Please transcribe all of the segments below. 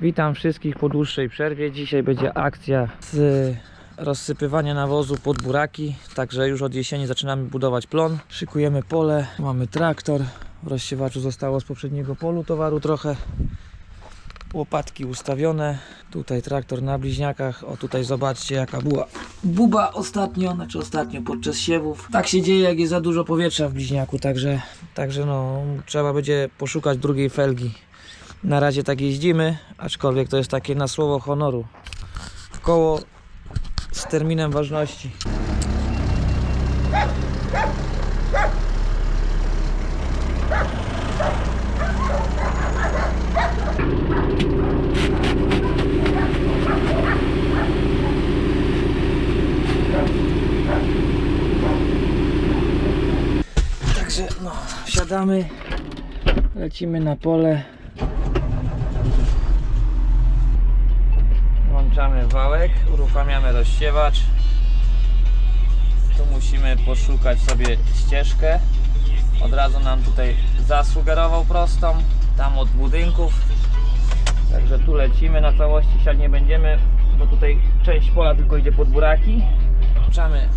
Witam wszystkich po dłuższej przerwie. Dzisiaj będzie akcja z rozsypywania nawozu pod buraki. Także już od jesieni zaczynamy budować plon. Szykujemy pole, mamy traktor. W rozsiewaczu zostało z poprzedniego polu towaru trochę. Łopatki ustawione. Tutaj traktor na bliźniakach. O tutaj zobaczcie jaka była buba ostatnio, znaczy ostatnio podczas siewów. Tak się dzieje jak jest za dużo powietrza w bliźniaku, także, także no trzeba będzie poszukać drugiej felgi. Na razie tak jeździmy, aczkolwiek to jest takie na słowo honoru. Koło z terminem ważności. Także no, wsiadamy, lecimy na pole. Włączamy wałek, uruchamiamy rozsiewacz. Tu musimy poszukać sobie ścieżkę. Od razu nam tutaj zasugerował prostą, tam od budynków. Także tu lecimy, na całości siać nie będziemy, bo tutaj część pola tylko idzie pod buraki. Włączamy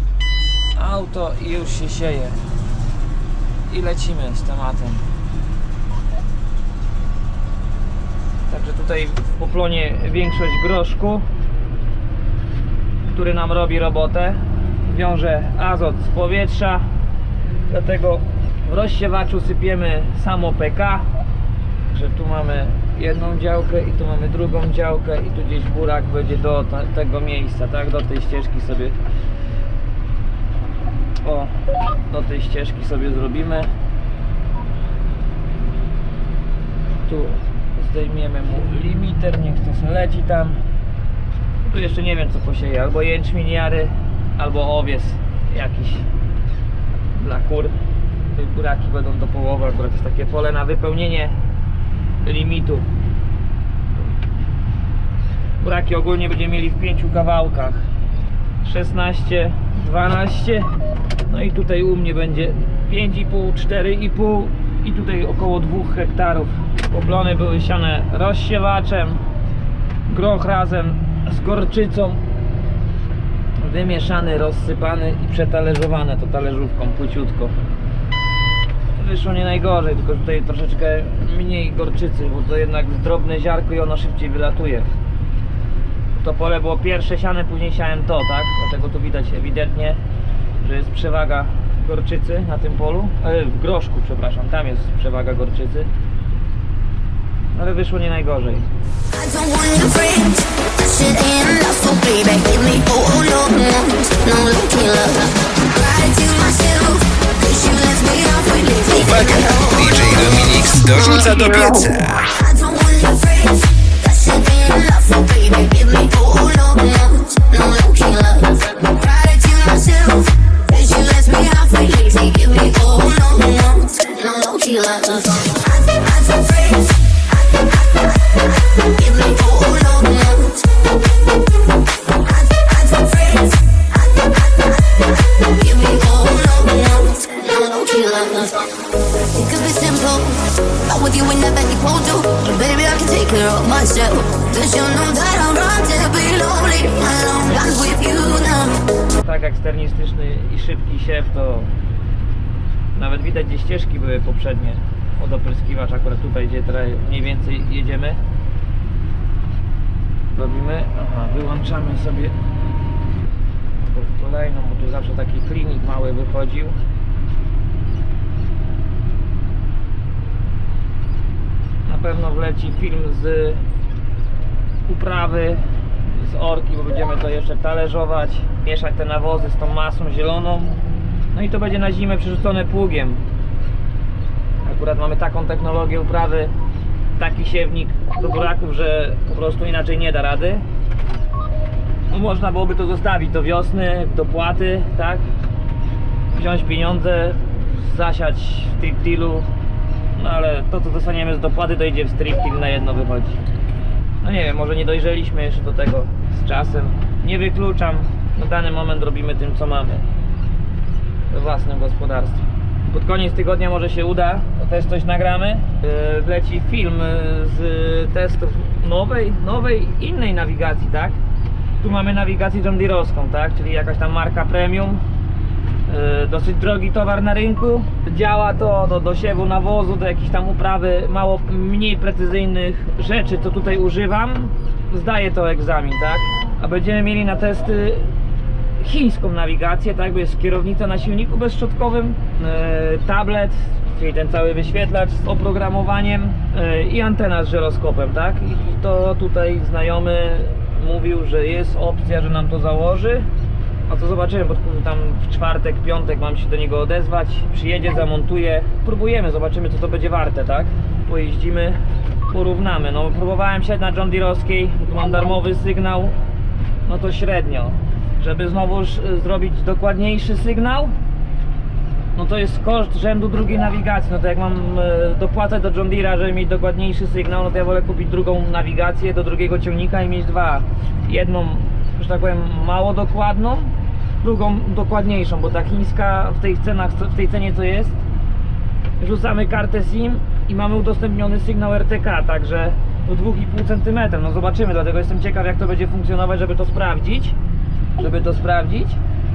auto i już się sieje. I lecimy z tematem. Także tutaj w poplonie większość groszku, który nam robi robotę. Wiąże azot z powietrza. Dlatego w rozsiewaczu sypiemy samo PK. Że tu mamy jedną działkę i tu mamy drugą działkę i tu gdzieś burak będzie do tego miejsca, tak? Do tej ścieżki sobie o, do tej ścieżki sobie zrobimy. Tu zdejmiemy mu limiter, niech to leci tam. Tu jeszcze nie wiem co posieje, albo jęczmień albo owies jakiś dla kur. Buraki będą do połowy, akurat jest takie pole na wypełnienie limitu. Buraki ogólnie będziemy mieli w pięciu kawałkach. 16, 12 no i tutaj u mnie będzie 5,5, 4,5 i tutaj około 2 hektarów. Poblony były siane rozsiewaczem, groch razem z gorczycą, wymieszany, rozsypany i przetależowane to talerzówką płyciutko. Wyszło nie najgorzej, tylko tutaj troszeczkę mniej gorczycy, bo to jednak drobne ziarko i ono szybciej wylatuje. To pole było pierwsze siane, później siałem to, tak? Dlatego tu widać ewidentnie, że jest przewaga gorczycy na tym polu. E, w groszku, przepraszam, tam jest przewaga gorczycy. Ale wyszło nie najgorzej. I don't want your friends. Shit of myself. Cause you know that I'm right to be lonely with you now. Tak jak i szybki siew, to nawet widać gdzie ścieżki były poprzednie od opryskiwacza, akurat tutaj gdzie teraz mniej więcej jedziemy. Robimy, aha, wyłączamy sobie kolejną, bo tu zawsze taki klinik mały wychodził. Pewno wleci film z uprawy, z orki, bo będziemy to jeszcze talerzować, mieszać te nawozy z tą masą zieloną. No i to będzie na zimę przerzucone pługiem. Akurat mamy taką technologię uprawy, taki siewnik do buraków, że po prostu inaczej nie da rady. No można byłoby to zostawić do wiosny, do płaty, tak? Wziąć pieniądze, zasiać w striptilu, no ale to co dostaniemy z dopłaty to idzie w striptil na jedno wychodzi. No nie wiem, może nie dojrzeliśmy jeszcze do tego z czasem. Nie wykluczam. Na dany moment robimy tym co mamy. We własnym gospodarstwie. Pod koniec tygodnia może się uda, to też coś nagramy. Yy, Wleci film yy, z testów nowej, nowej, innej nawigacji, tak? Tu mamy nawigację John Deere'owską, tak? Czyli jakaś tam marka premium. Yy, Dosyć drogi towar na rynku. Działa to do dosiewu nawozu, do jakiejś tam uprawy mało mniej precyzyjnych rzeczy, co tutaj używam. Zdaje to egzamin, tak? A będziemy mieli na testy chińską nawigację, tak? Bo jest kierownica na silniku bezszczotkowym, e, tablet, czyli ten cały wyświetlacz z oprogramowaniem e, i antena z żyroskopem, tak? I to tutaj znajomy mówił, że jest opcja, że nam to założy. A to zobaczymy, bo tam w czwartek, piątek mam się do niego odezwać. Przyjedzie, zamontuje. Próbujemy, zobaczymy co to będzie warte, tak? Pojeździmy, porównamy. No próbowałem siać na John Deere'owskiej, mam darmowy sygnał, no to średnio. Żeby znowuż y, zrobić dokładniejszy sygnał, no to jest koszt rzędu drugiej nawigacji. No to jak mam e, dopłatę do John Deere'a, żeby mieć dokładniejszy sygnał, no to ja wolę kupić drugą nawigację do drugiego ciągnika i mieć dwa. Jedną, że tak powiem, mało dokładną, drugą dokładniejszą, bo ta chińska w tej cenach, w tej cenie co jest, rzucamy kartę SIM i mamy udostępniony sygnał RTK, także do 2,5 cm. No zobaczymy, dlatego jestem ciekaw jak to będzie funkcjonować, żeby to sprawdzić. Żeby to sprawdzić.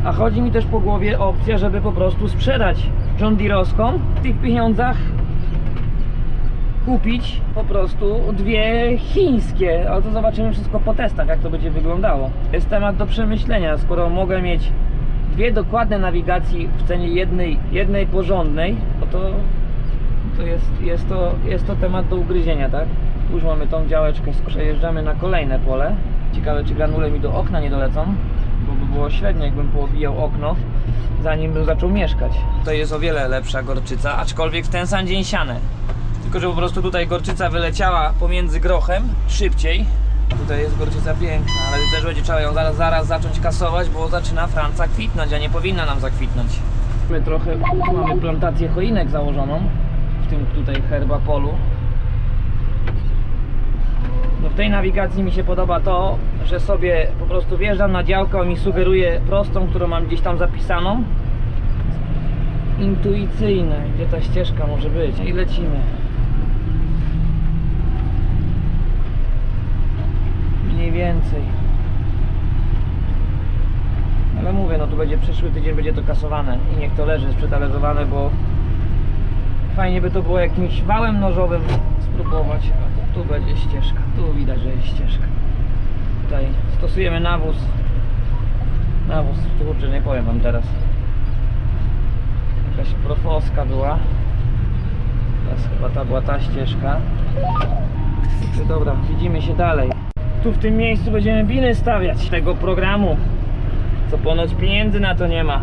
A chodzi mi też po głowie opcja, żeby po prostu sprzedać John Deere'owską w tych pieniądzach kupić po prostu dwie chińskie, ale to zobaczymy wszystko po testach, jak to będzie wyglądało. Jest temat do przemyślenia, skoro mogę mieć dwie dokładne nawigacji w cenie jednej, jednej porządnej, no to, to, jest, jest to jest to temat do ugryzienia, tak? Już mamy tą działeczkę, przejeżdżamy na kolejne pole. Ciekawe, czy granule mi do okna nie dolecą, bo by było średnio, jakbym poobijał okno, zanim bym zaczął mieszkać. To jest o wiele lepsza gorczyca, aczkolwiek w ten sam dzień siane. Tylko, że po prostu tutaj gorczyca wyleciała pomiędzy grochem szybciej. Tutaj jest gorczyca piękna, ale też będzie trzeba ją zaraz, zaraz zacząć kasować, bo zaczyna Franca kwitnąć, a nie powinna nam zakwitnąć. My trochę mamy plantację choinek założoną w tym tutaj herba polu. No w tej nawigacji mi się podoba to, że sobie po prostu wjeżdżam na działkę, on mi sugeruje prostą, którą mam gdzieś tam zapisaną. Intuicyjne, gdzie ta ścieżka może być i lecimy. Mniej więcej. Ale mówię, no tu będzie przyszły tydzień, będzie to kasowane i niech to leży sprzetalezowane, bo fajnie by to było jakimś wałem nożowym spróbować. A to tu będzie ścieżka, tu widać, że jest ścieżka. Tutaj stosujemy nawóz. Nawóz, kurczę, nie powiem wam teraz. Jakaś profoska była. Teraz chyba ta była ta ścieżka. Dobra, widzimy się dalej. Tu w tym miejscu będziemy biny stawiać tego programu. Co ponoć pieniędzy na to nie ma.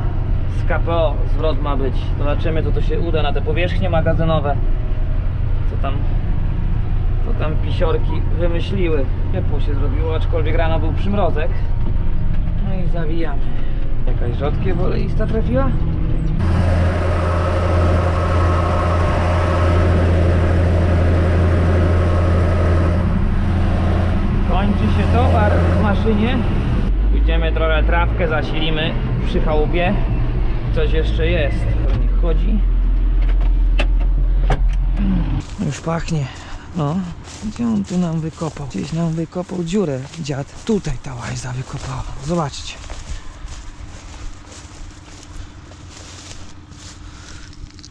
Z KPO zwrot ma być. Zobaczymy, co to się uda na te powierzchnie magazynowe. Co tam, co tam pisiorki wymyśliły. Ciepło się zrobiło, aczkolwiek rano był przymrozek. No i zawijamy. Jakaś rzodkiew oleista trafiła? Kończy się towar w maszynie. Pójdziemy trawkę, zasilimy przy chałupie. Coś jeszcze jest. Niech chodzi. Już pachnie. No, gdzie on tu nam wykopał? Gdzieś nam wykopał dziurę, dziad. Tutaj ta łajza wykopała. Zobaczcie.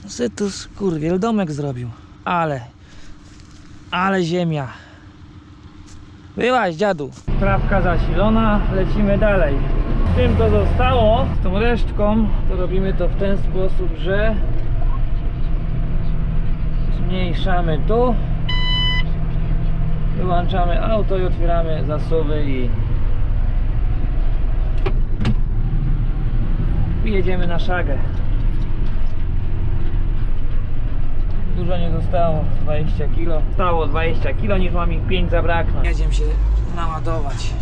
Se tu skurwiel domek zrobił. Ale, ale ziemia. Byłaś dziadu. Trawka zasilona, lecimy dalej. Tym to zostało, z tą resztką, to robimy to w ten sposób, że zmniejszamy tu, wyłączamy auto i otwieramy zasuwy i i jedziemy na szagę. Dużo nie zostało, 20 kg. Stało 20 kg, niż ma mi 5 zabraknąć. Jedziemy się naładować.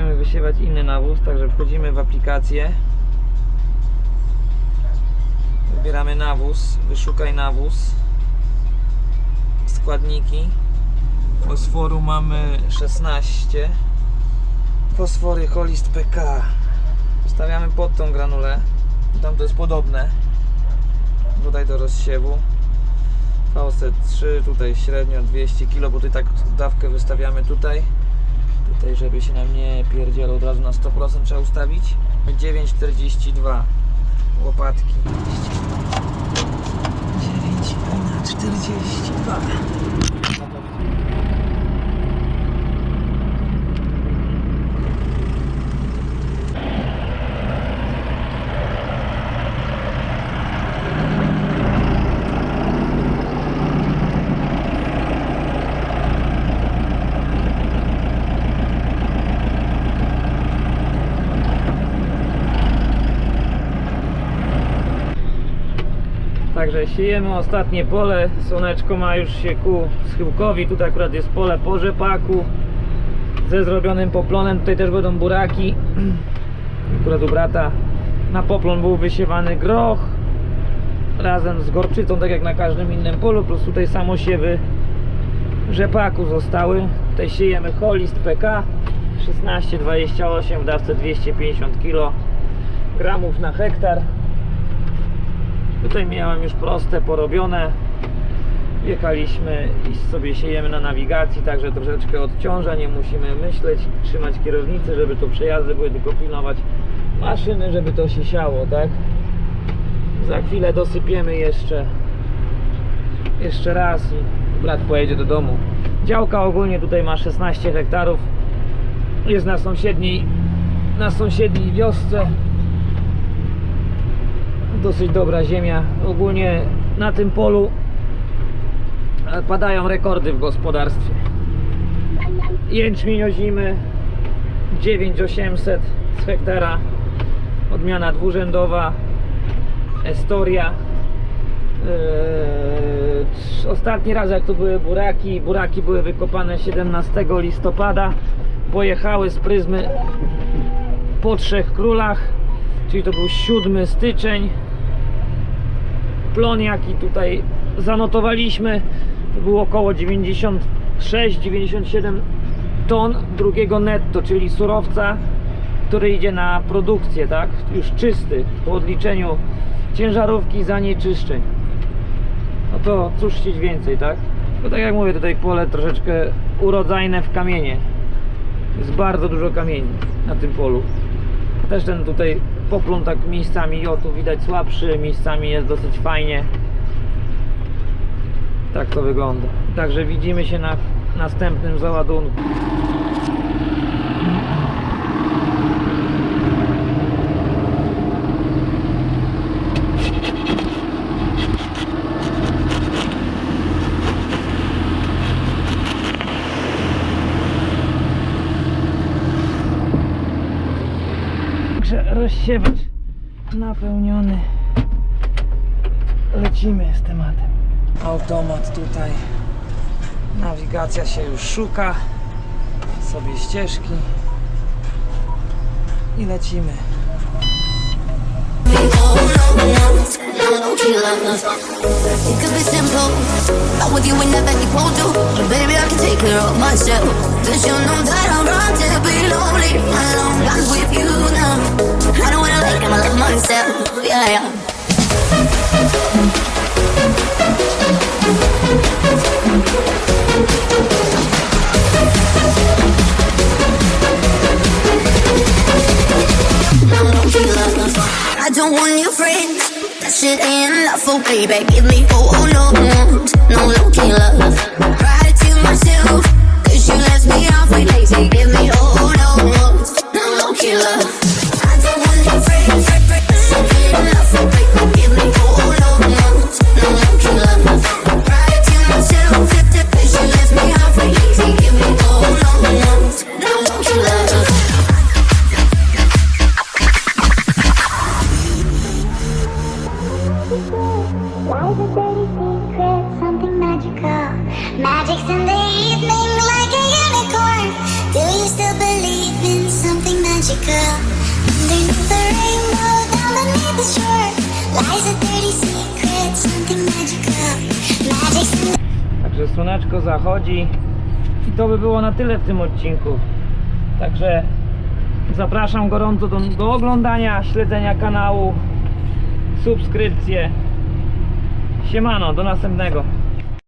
Chcemy wysiewać inny nawóz, także wchodzimy w aplikację. Wybieramy nawóz, wyszukaj nawóz. Składniki. Fosforu mamy 16. Fosfory Holist PK. Stawiamy pod tą granulę. Tam to jest podobne. tutaj do rozsiewu. Faucet 3, tutaj średnio 200 kg, bo tutaj tak dawkę wystawiamy tutaj. Tutaj, żeby się nam nie pierdzielo od razu na 100% trzeba ustawić. 9,42 łopatki. 9 na 42. Także siejemy ostatnie pole, słoneczko ma już się ku schyłkowi, tutaj akurat jest pole po rzepaku ze zrobionym poplonem, tutaj też będą buraki, akurat u brata na poplon był wysiewany groch razem z gorczycą, tak jak na każdym innym polu, plus tutaj samosiewy rzepaku zostały, tutaj siejemy holist PK 1628 w dawce 250 kg gramów na hektar Tutaj miałem już proste, porobione. Jechaliśmy i sobie siejemy na nawigacji, także troszeczkę odciąża, nie musimy myśleć, trzymać kierownicy, żeby to przejazdy były, tylko pilnować maszyny, żeby to się siało, tak? Za chwilę dosypiemy jeszcze jeszcze raz i brat pojedzie do domu. Działka ogólnie tutaj ma 16 hektarów. Jest na sąsiedniej na sąsiedniej wiosce dosyć dobra ziemia. Ogólnie na tym polu e, padają rekordy w gospodarstwie. Jęczmień ozimy 9800 z hektara. Odmiana dwurzędowa Estoria. Trz- Ostatni raz jak tu były buraki, buraki były wykopane 17 listopada. Pojechały z pryzmy po Trzech Królach, czyli to był 7 styczeń. Plon jaki tutaj zanotowaliśmy to było około 96-97 ton drugiego netto, czyli surowca, który idzie na produkcję, tak? Już czysty po odliczeniu ciężarówki zanieczyszczeń. No to cóż chcieć więcej, tak? Bo tak jak mówię, tutaj pole troszeczkę urodzajne w kamienie. Jest bardzo dużo kamieni na tym polu. Też ten tutaj poplon tak miejscami o tu widać słabszy, miejscami jest dosyć fajnie. Tak to wygląda. Także widzimy się na następnym załadunku. Rozsiewacz napełniony. Lecimy z tematem. Automat tutaj. Nawigacja się już szuka. Sobie ścieżki. I lecimy. It could be simple. With you to. But baby, I can take care of myself. Cause you know that I'm wrong to be lonely. Want your friends. That shit ain't enough, oh baby. Give me oh, oh no, mm, no low love. It to myself. Cause you left me halfway lazy. Słoneczko zachodzi. I to by było na tyle w tym odcinku. Także zapraszam gorąco do, do oglądania, śledzenia kanału, subskrypcje. Siemano, do następnego.